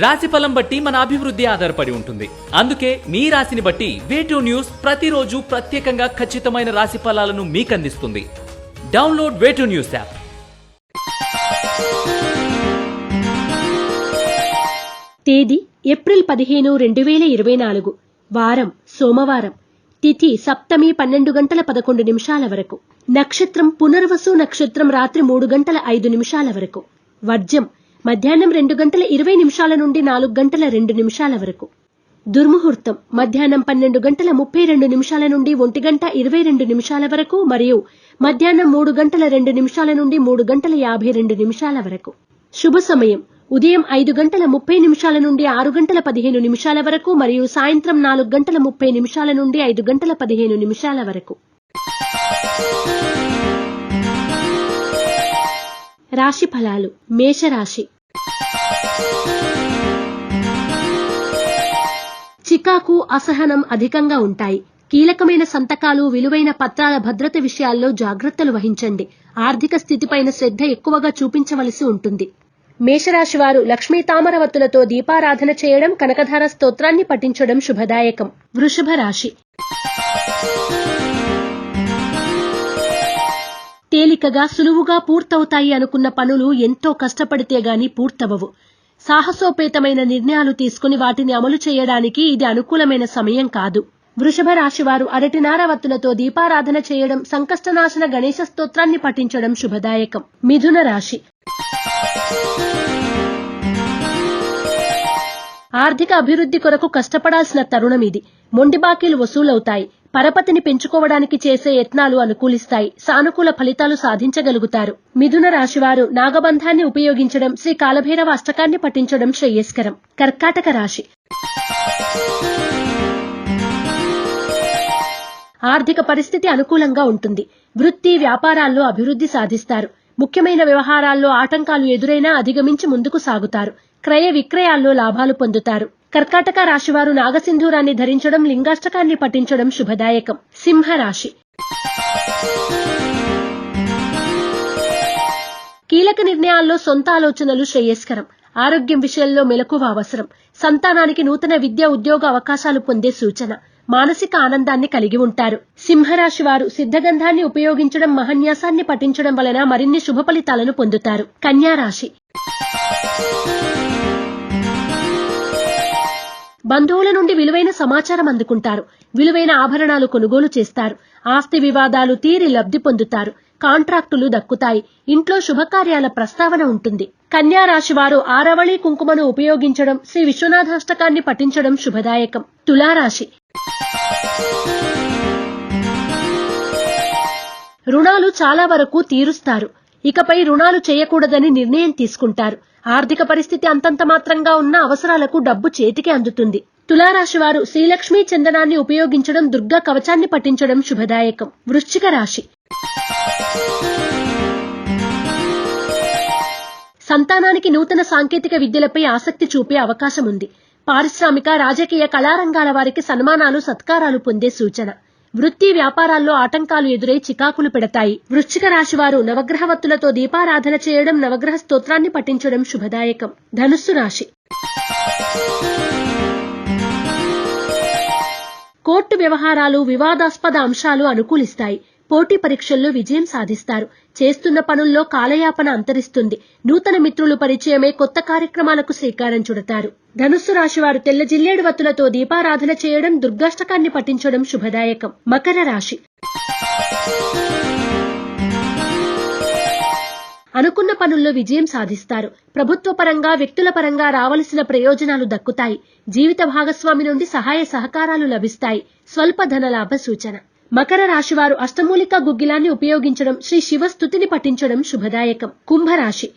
రాశి ఫలం బట్టి మన అభివృద్ధి ఆధారపడి ఉంటుంది. అందుకే మీ రాశిని బట్టి వేటూ న్యూస్ ప్రతిరోజు ప్రత్యేకంగా ఖచ్చితమైన రాశి ఫలాలను మీకు అందిస్తుంది download way two news app తేదీ ఏప్రిల్ పదిహేను రెండు వేల ఇరవై నాలుగు. వారం సోమవారం. తిథి సప్తమి పన్నెండు గంటల పదకొండు నిమిషాల వరకు. నక్షత్రం పునర్వసు నక్షత్రం రాత్రి మూడు గంటల ఐదు నిమిషాల వరకు. వర్జం మధ్యాహ్నం రెండు గంటల ఇరవై నిమిషాల నుండి నాలుగు గంటల రెండు నిమిషాల వరకు. దుర్ముహూర్తం మధ్యాహ్నం పన్నెండు గంటల ముప్పై రెండు నిమిషాల నుండి ఒంటి గంట ఇరవై రెండు నిమిషాల వరకు మరియు మధ్యాహ్నం మూడు గంటల రెండు నిమిషాల నుండి మూడు గంటల యాభై రెండు నిమిషాల వరకు. శుభ సమయం ఉదయం ఐదు గంటల ముప్పై నిమిషాల నుండి ఆరు గంటల పదిహేను నిమిషాల వరకు మరియు సాయంత్రం నాలుగు గంటల ముప్పై నిమిషాల నుండి ఐదు గంటల పదిహేను నిమిషాల వరకు. రాశి ఫలాలు మేషరాశి చికాకు అసహనం అధికంగా ఉంటాయి. కీలకమైన సంతకాలు విలువైన పత్రాల భద్రత విషయాల్లో జాగ్రత్తలు వహించండి. ఆర్థిక స్థితిపైన శ్రద్ధ ఎక్కువగా చూపించవలసి ఉంటుంది. మేషరాశి వారు లక్ష్మీ తామరవత్తులతో దీపారాధన చేయడం కనకధార స్తోత్రాన్ని పఠించడం శుభదాయకం. వృషభ రాశి. తేలికగా సులువుగా పూర్తవుతాయి అనుకున్న పనులు ఎంతో కష్టపడితే గాని పూర్తవవు. సాహసోపేతమైన నిర్ణయాలు తీసుకుని వాటిని అమలు చేయడానికి ఇది అనుకూలమైన సమయం కాదు. వృషభ రాశి వారు అరటి నారవత్తులతో దీపారాధన చేయడం సంకష్టనాశన గణేశ స్తోత్రాన్ని పఠించడం శుభదాయకం. మిథున రాశి. ఆర్థిక అభివృద్ధి కొరకు కష్టపడాల్సిన తరుణం ఇది. మొండి బాకీలు వసూలవుతాయి. పరపతిని పెంచుకోవడానికి చేసే యత్నాలు అనుకూలిస్తాయి. సానుకూల ఫలితాలు సాధించగలుగుతారు. మిథున రాశివారు నాగబంధాన్ని ఉపయోగించడం శ్రీ కాలభైరవ అష్టకాన్ని పఠించడం శ్రేయస్కరం. కర్కాటక రాశి. ఆర్థిక పరిస్థితి అనుకూలంగా ఉంటుంది. వృత్తి వ్యాపారాల్లో అభివృద్ధి సాధిస్తారు. ముఖ్యమైన వ్యవహారాల్లో ఆటంకాలు ఎదురైనా అధిగమించి ముందుకు సాగుతారు. క్రయ విక్రయాల్లో లాభాలు పొందుతారు. కర్కాటక రాశివారు నాగసింధూరాన్ని ధరించడం లింగాష్టకాన్ని పఠించడం శుభదాయకం. సింహరాశి. కీలక నిర్ణయాల్లో సొంత ఆలోచనలు శ్రేయస్కరం. ఆరోగ్యం విషయంలో మెలకువ అవసరం. సంతానానికి నూతన విద్య ఉద్యోగ అవకాశాలు పొందే సూచన. మానసిక ఆనందాన్ని కలిగి ఉంటారు. సింహరాశి వారు సిద్ధగంధాన్ని ఉపయోగించడం మహన్యాసాన్ని పఠించడం వలన మరిన్ని శుభ ఫలితాలను పొందుతారు. కన్యా బంధువుల నుండి విలువైన సమాచారం అందుకుంటారు. విలువైన ఆభరణాలు కొనుగోలు చేస్తారు. ఆస్తి వివాదాలు తీరి లబ్ధి పొందుతారు. కాంట్రాక్టులు దక్కుతాయి. ఇంట్లో శుభకార్యాల ప్రస్తావన ఉంటుంది. కన్యా రాశి వారు ఆరవళి కుంకుమను ఉపయోగించడం శ్రీ విశ్వనాథాష్టకాన్ని పఠించడం శుభదాయకం. తులారాశి. రుణాలు చాలా వరకు తీరుస్తారు. ఇకపై రుణాలు చేయకూడదని నిర్ణయం తీసుకుంటారు. ఆర్థిక పరిస్థితి అంతంత మాత్రంగా ఉన్న అవసరాలకు డబ్బు చేతికి అందుతుంది. తులారాశి వారు శ్రీలక్ష్మీ చందనాన్ని ఉపయోగించడం దుర్గా కవచాన్ని పఠించడం శుభదాయకం. వృశ్చిక రాశి. సంతానానికి నూతన సాంకేతిక విద్యలపై ఆసక్తి చూపే అవకాశం ఉంది. పారిశ్రామిక రాజకీయ కళారంగాల వారికి సన్మానాలు సత్కారాలు పొందే సూచన. వృత్తి వ్యాపారాల్లో ఆటంకాలు ఎదురై చికాకులు పెడతాయి. వృశ్చిక రాశి వారు నవగ్రహవత్తులతో దీపారాధన చేయడం నవగ్రహ స్తోత్రాన్ని పఠించడం శుభదాయకం. ధనుస్సు రాశి. కోర్టు వ్యవహారాలు వివాదాస్పద అంశాలు అనుకూలిస్తాయి. పోటీ పరీక్షల్లో విజయం సాధిస్తారు. చేస్తున్న పనుల్లో కాలయాపన అంతరిస్తుంది. నూతన మిత్రులు పరిచయమే కొత్త కార్యక్రమాలకు శ్రీకారం చుడతారు. ధనుస్సు రాశి వారు తెల్ల జిల్లేడు వత్తులతో దీపారాధన చేయడం దుర్గాష్టకాన్ని పఠించడం శుభదాయకం. మకర రాశి. అనుకున్న పనుల్లో విజయం సాధిస్తారు. ప్రభుత్వ పరంగా వ్యక్తుల పరంగా రావలసిన ప్రయోజనాలు దక్కుతాయి. జీవిత భాగస్వామి నుండి సహాయ సహకారాలు లభిస్తాయి. స్వల్ప ధనలాభ సూచన. మకర రాశివారు అష్టమూలిక గుగ్గిలాన్ని ఉపయోగించడం శ్రీ శివస్థుతిని పఠించడం శుభదాయకం. కుంభరాశి.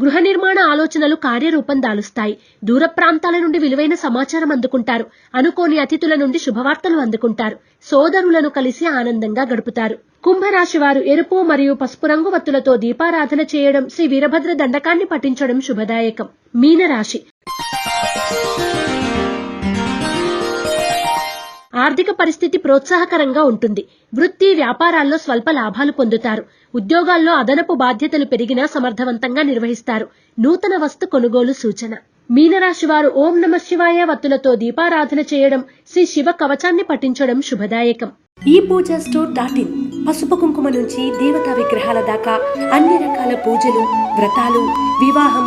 గృహ నిర్మాణ ఆలోచనలు కార్యరూపం దాలుస్తాయి. దూర ప్రాంతాల నుండి విలువైన సమాచారం అందుకుంటారు. అనుకోని అతిథుల నుండి శుభవార్తలు అందుకుంటారు. సోదరులను కలిసి ఆనందంగా గడుపుతారు. కుంభరాశి వారు ఎరుపు మరియు పసుపు రంగు వత్తులతో దీపారాధన చేయడం శ్రీ వీరభద్ర దండకాన్ని పఠించడం శుభదాయకం. మీనరాశి. ఆర్థిక పరిస్థితి ప్రోత్సాహకరంగా ఉంటుంది. వృత్తి వ్యాపారాల్లో స్వల్ప లాభాలు పొందుతారు. ఉద్యోగాల్లో అదనపు బాధ్యతలు పెరిగినా సమర్థవంతంగా నిర్వహిస్తారు. నూతన వస్తు కొనుగోలు సూచన. మీనరాశి వారు ఓం నమ శివాయ వత్తులతో దీపారాధన చేయడం శ్రీ శివ కవచాన్ని పఠించడం శుభదాయకం. ఈ పూజ స్టోర్ డాట్ ఇన్ పసుపు కుంకుమ నుంచి దేవతా విగ్రహాల దాకా అన్ని రకాల పూజలు వ్రతాలు వివాహం